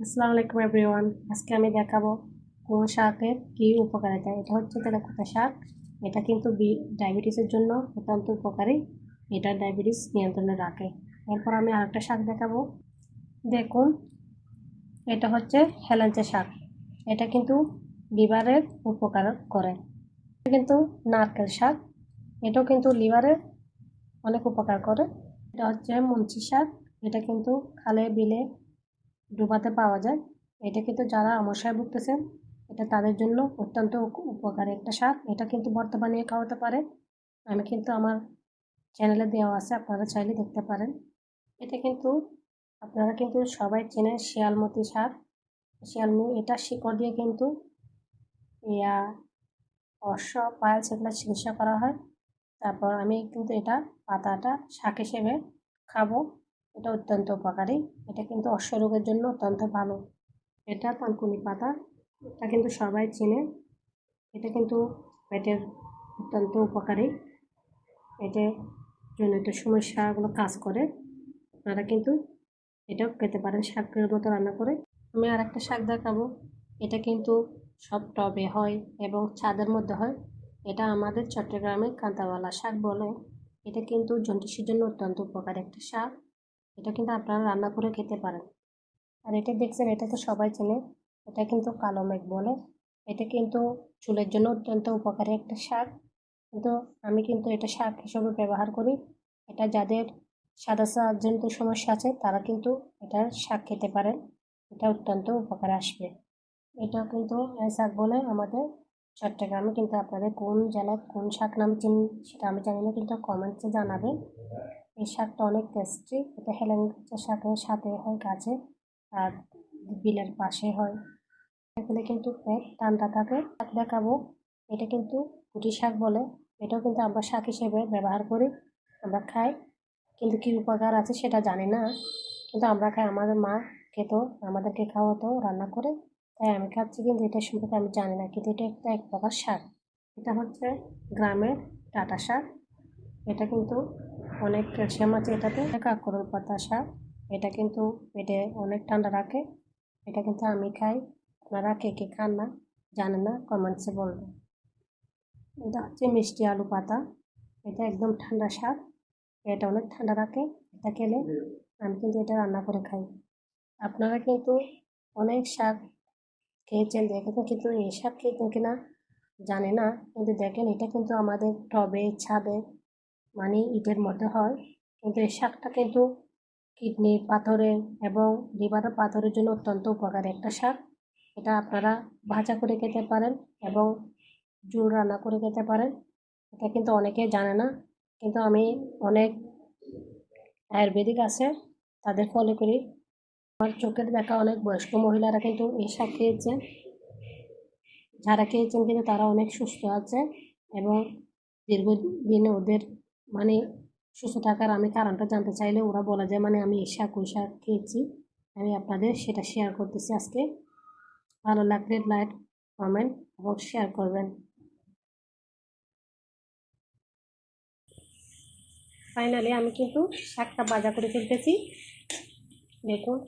আসসালামু আলাইকুম এভরিওয়ান আজকে আমি দেখাবো কোন শাকের কী উপকারিতা। এটা হচ্ছে তেলাকুতা শাক। এটা কিন্তু বি ডায়াবেটিসের জন্য অত্যন্ত উপকারী। এটা ডায়াবেটিস নিয়ন্ত্রণে রাখে। এরপর আমি আরেকটা শাক দেখাবো। দেখুন, এটা হচ্ছে হেলেঞ্চা শাক। এটা কিন্তু লিভারের উপকার করে। কিন্তু নারকেল শাক। এটাও কিন্তু লিভারের অনেক উপকার করে। এটা হচ্ছে মুন্সি শাক। এটা কিন্তু খালে, বিলে ডুবাতে পাওয়া যায়। এটা কিন্তু যারা আমসায় ভুগতেছেন, এটা তাদের জন্য অত্যন্ত উপকারী একটা শাক এটা কিন্তু বর্তমানে খাওয়াতে পারে। আমি কিন্তু আমার চ্যানেলে দেওয়া আছে, আপনারা চাইলে দেখতে পারেন। এটা কিন্তু আপনারা কিন্তু সবাই চেনেন শিয়ালমতি শাক শিয়ালমি এটা শিকড় দিয়ে কিন্তু ইয়া অশ্ব পায়েল সেগুলো চিকিৎসা করা হয়। তারপর আমি কিন্তু এটা পাতাটা শাক হিসেবে খাব। এটা অত্যন্ত উপকারী। এটা কিন্তু অশ্বরোগের জন্য অত্যন্ত ভালো। এটা তালকুনি পাতা, এটা কিন্তু সবাই চেনে। এটা কিন্তু পেটের অত্যন্ত উপকারী। পেটে জনিত সমস্যাগুলো কাজ করে। আপনারা কিন্তু এটাও খেতে পারেন শাকের মতো রান্না করে। আমি আর একটা শাক দেখাবো। এটা কিন্তু সব টবে হয় এবং ছাদের মধ্যে হয়। এটা আমাদের চট্টগ্রামে কাঁতাওয়ালা শাক বলে। এটা কিন্তু জন্ডিসের জন্য অত্যন্ত উপকারী একটা শাক। এটা কিন্তু আপনারা রান্না করে খেতে পারেন। আর এটা দেখছেন, এটা তো সবাই চেনে, এটা কিন্তু কালো মেঘ বলে। এটা কিন্তু চুলের জন্য অত্যন্ত উপকারী একটা শাক। কিন্তু আমি কিন্তু এটা শাক হিসেবে ব্যবহার করি। এটা যাদের সাদা জনিত সমস্যা আছে, তারা কিন্তু এটা শাক খেতে পারেন। এটা অত্যন্ত উপকারে আসবে। এটা কিন্তু শাক বলে আমাদের চট্টগ্রামে। কিন্তু আপনাদের কোন জেলায় কোন শাক নাম চিনি, সেটা আমি জানি না, কিন্তু কমেন্টসে জানাবেন। এই শাকটা অনেক টেস্টি। এটা হেলেঞ্চা শাকের সাথে হয় গাছে আর বিলের পাশে হয়। এখানে কিন্তু পেট ঠান্ডা থাকে। শাক দেখাবো। এটা কিন্তু কুটি শাক বলে। এটাও কিন্তু আমরা শাক হিসেবে ব্যবহার করি। আমরা খাই। কিন্তু কী উপকার আছে সেটা জানি না। কিন্তু আমরা খাই। আমাদের মা খেত, আমাদেরকে খাওয়াতো, রান্না করে। তাই আমি খাচ্ছি কিন্তু এটা সম্পর্কে আমি জানি না। কিন্তু এটা একটা এক প্রকার শাক এটা হচ্ছে গ্রামের টাটা শাক এটা কিন্তু অনেক ক্যালসিয়াম আছে এটাতে। কাকরোল পাতা শাক এটা কিন্তু পেটে অনেক ঠান্ডা রাখে। এটা কিন্তু আমি খাই। আপনারা কে কে খান না, জানেন না কমেন্টসে বলবেন। এটা হচ্ছে মিষ্টি আলু পাতা। এটা একদম ঠান্ডা শাক এটা অনেক ঠান্ডা রাখে, এটা খেলে আমি কিন্তু এটা রান্না করে খাই। আপনারা কিন্তু অনেক শাক খেয়েছেন, দেখেছেন, কিন্তু এই শাক খেয়েছেন কিনা জানে না। কিন্তু দেখেন, এটা কিন্তু আমাদের টবে, ছাদে মানে ইটের মধ্যে হয়। কিন্তু এই শাকটা কিন্তু কিডনি পাথরের এবং লিভারের পাথরের জন্য অত্যন্ত উপকারী একটা শাক। এটা আপনারা ভাজা করে খেতে পারেন এবং জুল রান্না করে খেতে পারেন। এটা কিন্তু অনেকে জানে না। কিন্তু আমি অনেক আয়ুর্বেদিক আছে, তাদের ফলো করি। আমার চোখের দেখা অনেক বয়স্ক মহিলারা কিন্তু এই শাক খেয়েছে যারা খেয়েছেন কিন্তু তারা অনেক সুস্থ আছে এবং দীর্ঘদিনে ওদের মানে সুস্থ থাকার আমি কারণটা জানতে চাইলে ওরা বলা যায় মানে আমি শাক, ওই শাক খেয়েছি। আমি আপনাদের সেটা শেয়ার করতেছি আজকে। ভালো লাগলে লাইক কমেন্ট এবং শেয়ার করবেন। ফাইনালি আমি কিন্তু শাকটা বাজা করে ফেলতেছি। দেখুন।